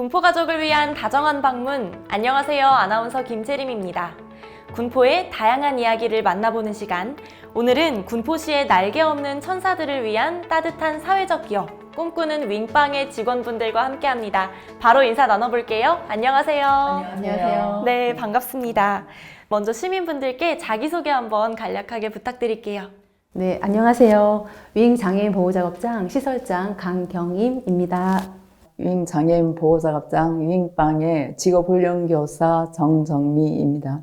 군포 가족을 위한 다정한 방문. 안녕하세요. 아나운서 김채림입니다. 군포의 다양한 이야기를 만나보는 시간. 오늘은 군포시의 날개 없는 천사들을 위한 따뜻한 사회적 기업. 꿈꾸는 윙빵의 직원분들과 함께 합니다. 바로 인사 나눠볼게요. 안녕하세요. 안녕하세요. 네, 반갑습니다. 먼저 시민분들께 자기소개 한번 간략하게 부탁드릴게요. 네, 안녕하세요. 윙 장애인 보호작업장 시설장 강경임입니다. 윙 장애인 보호작업장 윙빵의 직업훈련교사 정정미입니다.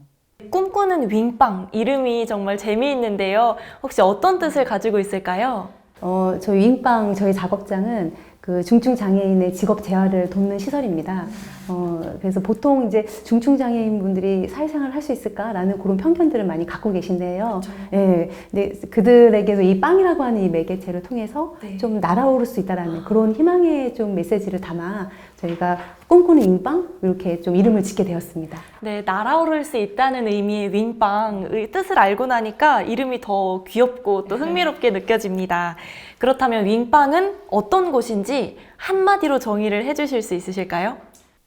꿈꾸는 윙빵 이름이 정말 재미있는데요. 혹시 어떤 뜻을 가지고 있을까요? 어, 저희 윙빵 저희 작업장은 그 중증 장애인의 직업 재활을 돕는 시설입니다. 어, 그래서 보통 이제 중증 장애인 분들이 사회생활을 할수 있을까라는 그런 편견들을 많이 갖고 계신데요. 예, 근데 그들에게도 이 빵이라고 하는 이 매개체를 통해서 네. 좀 날아오를 수 있다라는 그런 희망의 좀 메시지를 담아 저희가 꿈꾸는 윙빵 이렇게 좀 이름을 짓게 되었습니다. 네, 날아오를 수 있다는 의미의 윙빵의 뜻을 알고 나니까 이름이 더 귀엽고 또 흥미롭게 느껴집니다. 그렇다면 윙빵은 어떤 곳인지 한마디로 정의를 해주실 수 있으실까요?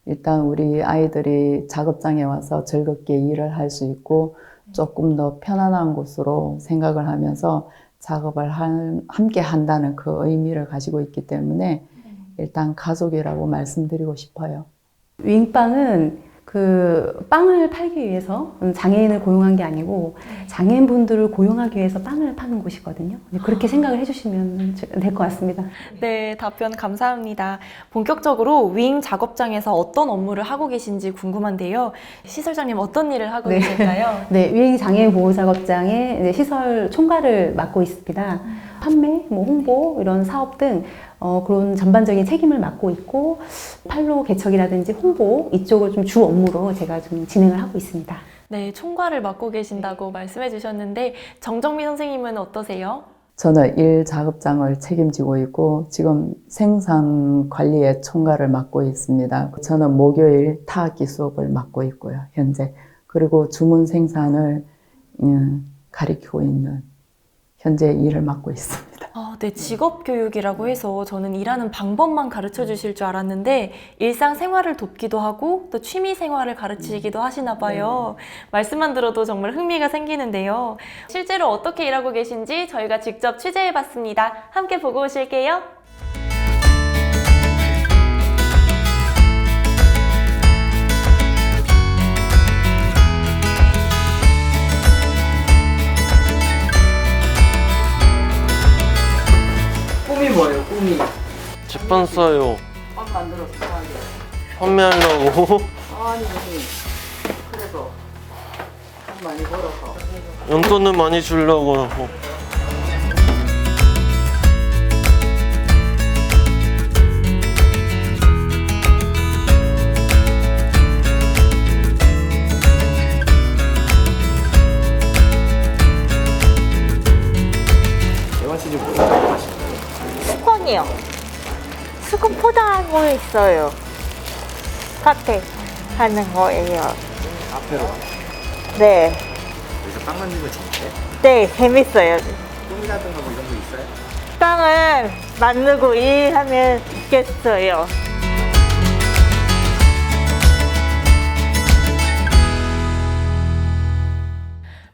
일단 우리 아이들이 작업장에 와서 즐겁게 일을 할 수 있고 조금 더 편안한 곳으로 생각을 하면서 작업을 한- 함께 한다는 그 의미를 가지고 있기 때문에 일단 가족이라고 말씀드리고 싶어요. 윙빵은 그 빵을 팔기 위해서 장애인을 고용한 게 아니고 장애인 분들을 고용하기 위해서 빵을 파는 곳이거든요. 그렇게 생각을 해주시면 될 것 같습니다. 네, 답변 감사합니다. 본격적으로 윙 작업장에서 어떤 업무를 하고 계신지 궁금한데요. 시설장님 어떤 일을 하고 네. 계실까요? 네, 윙 장애인 보호 작업장의 이제 시설 총괄을 맡고 있습니다. 판매, 뭐 홍보 이런 사업 등 어, 그런 전반적인 책임을 맡고 있고 판로 개척이라든지 홍보 이쪽을 좀 주 업무로 제가 좀 진행을 하고 있습니다. 네, 총괄을 맡고 계신다고 말씀해 주셨는데 정정미 선생님은 어떠세요? 저는 일 작업장을 책임지고 있고 지금 생산 관리의 총괄을 맡고 있습니다. 저는 목요일 타악기 수업을 맡고 있고요, 현재. 그리고 주문 생산을 음, 가리키고 있는 현재 일을 맡고 있습니다. 아, 네, 직업 교육이라고 해서 저는 일하는 방법만 가르쳐 주실 줄 알았는데 일상 생활을 돕기도 하고 또 취미 생활을 가르치기도 하시나 봐요. 말씀만 들어도 정말 흥미가 생기는데요. 실제로 어떻게 일하고 계신지 저희가 직접 취재해 봤습니다. 함께 보고 오실게요. 제빵 싸요. 빵 만들어서. 판매하려고 아니, 그래서 돈 많이 벌어서. 용돈을 많이 주려고. 있어요. 카페 하는 거예요. 카페로 네. 여기서 빵 만드는 거 재밌대? 네, 재밌어요. 꿈이라든가 뭐 이런 거 있어요? 빵을 만들고 일하면 좋겠어요.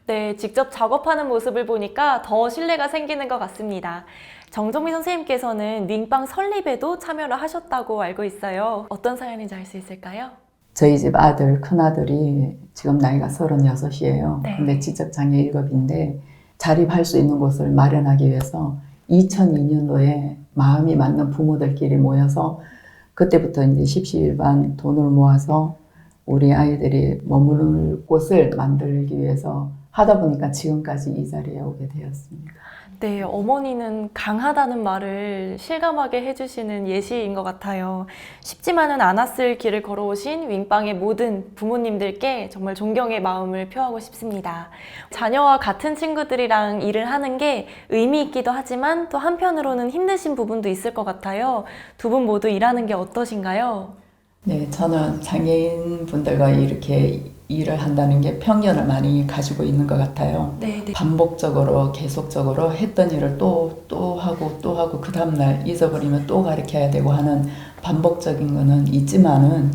네, 직접 작업하는 모습을 보니까 더 신뢰가 생기는 것 같습니다. 정정미 선생님께서는 윙빵 설립에도 참여를 하셨다고 알고 있어요. 어떤 사연인지 알 수 있을까요? 저희 집 아들, 큰아들이 지금 나이가 36이에요. 네. 근데 지적장애 1급인데 자립할 수 있는 곳을 마련하기 위해서 2002년도에 마음이 맞는 부모들끼리 모여서 그때부터 이제 십시일반 돈을 모아서 우리 아이들이 머무를 곳을 만들기 위해서 하다 보니까 지금까지 이 자리에 오게 되었습니다. 네, 어머니는 강하다는 말을 실감하게 해주시는 예시인 것 같아요. 쉽지만은 않았을 길을 걸어오신 윙빵의 모든 부모님들께 정말 존경의 마음을 표하고 싶습니다. 자녀와 같은 친구들이랑 일을 하는 게 의미 있기도 하지만 또 한편으로는 힘드신 부분도 있을 것 같아요. 두 분 모두 일하는 게 어떠신가요? 네, 저는 장애인 분들과 이렇게 일을 한다는 게 편견을 많이 가지고 있는 것 같아요. 네, 네. 반복적으로 계속적으로 했던 일을 또 또 하고 또 하고 그 다음 날 잊어버리면 또 가르쳐야 되고 하는 반복적인 거는 있지만은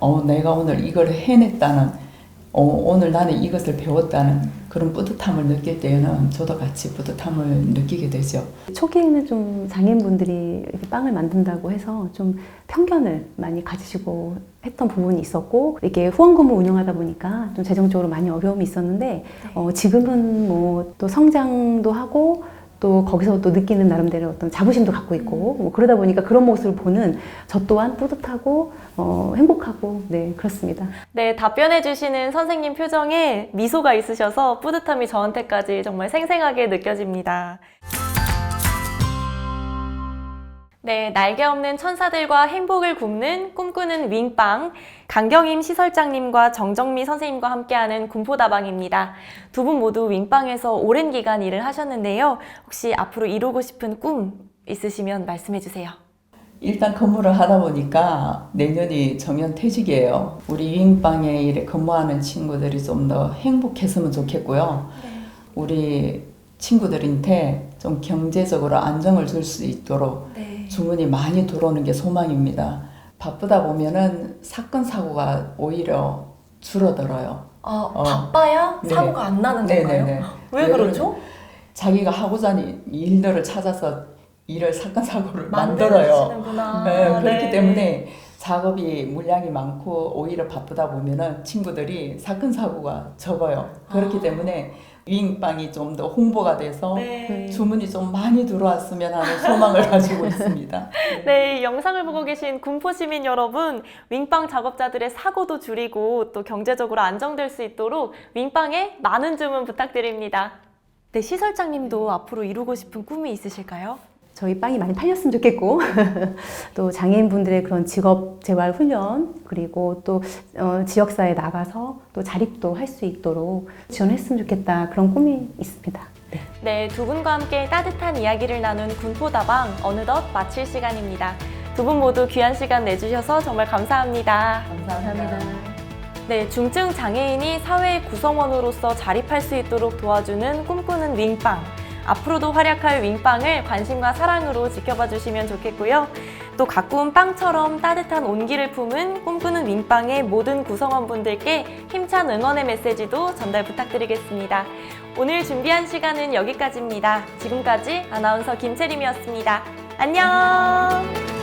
어, 내가 오늘 이걸 해냈다는 어, 오늘 나는 이것을 배웠다는 그런 뿌듯함을 느낄 때에는 저도 같이 뿌듯함을 느끼게 되죠. 초기에는 좀 장애인분들이 이렇게 빵을 만든다고 해서 좀 편견을 많이 가지시고 했던 부분이 있었고 이렇게 후원금을 운영하다 보니까 좀 재정적으로 많이 어려움이 있었는데 어, 지금은 뭐 또 성장도 하고 또 거기서 또 느끼는 나름대로 어떤 자부심도 갖고 있고 뭐 그러다 보니까 그런 모습을 보는 저 또한 뿌듯하고 어, 행복하고 네 그렇습니다. 네, 답변해 주시는 선생님 표정에 미소가 있으셔서 뿌듯함이 저한테까지 정말 생생하게 느껴집니다. 네, 날개 없는 천사들과 행복을 굽는 꿈꾸는 윙빵 강경임 시설장님과 정정미 선생님과 함께하는 군포다방입니다. 두 분 모두 윙빵에서 오랜 기간 일을 하셨는데요. 혹시 앞으로 이루고 싶은 꿈 있으시면 말씀해 주세요. 일단 근무를 하다 보니까 내년이 정년 퇴직이에요. 우리 유인방에 이래 근무하는 친구들이 좀 더 행복했으면 좋겠고요. 우리 친구들한테 좀 경제적으로 안정을 줄 수 있도록 주문이 많이 들어오는 게 소망입니다. 바쁘다 보면은 사건 사고가 오히려 줄어들어요. 아, 어. 바빠야 네. 사고가 안 나는 네네네. 왜 그렇죠? 자기가 하고자 하는 일들을 찾아서 일을 사건 사고를 만들어요. 만들어주시는구나. 네, 그렇기 네. 때문에 작업이 물량이 많고 오히려 바쁘다 보면은 친구들이 사건 사고가 적어요. 그렇기 때문에 위잉빵이 좀 더 홍보가 돼서 네. 주문이 좀 많이 들어왔으면 하는 소망을 가지고 있습니다. 네, 이 영상을 보고 계신 군포 시민 여러분, 윙빵 작업자들의 사고도 줄이고 또 경제적으로 안정될 수 있도록 윙빵에 많은 주문 부탁드립니다. 네, 시설장님도 앞으로 이루고 싶은 꿈이 있으실까요? 저희 빵이 많이 팔렸으면 좋겠고 또 장애인분들의 그런 직업 재활 훈련 그리고 또 어, 지역사회에 나가서 또 자립도 할 수 있도록 지원했으면 좋겠다 그런 꿈이 있습니다. 네. 네, 두 분과 함께 따뜻한 이야기를 나눈 군포다방 어느덧 마칠 시간입니다. 두 분 모두 귀한 시간 내주셔서 정말 감사합니다. 감사합니다. 네, 중증 장애인이 사회의 구성원으로서 자립할 수 있도록 도와주는 꿈꾸는 윙빵. 앞으로도 활약할 윙빵을 관심과 사랑으로 지켜봐 주시면 좋겠고요. 또 가꾸운 빵처럼 따뜻한 온기를 품은 꿈꾸는 윙빵의 모든 구성원분들께 힘찬 응원의 메시지도 전달 부탁드리겠습니다. 오늘 준비한 시간은 여기까지입니다. 지금까지 아나운서 김채림이었습니다. 안녕!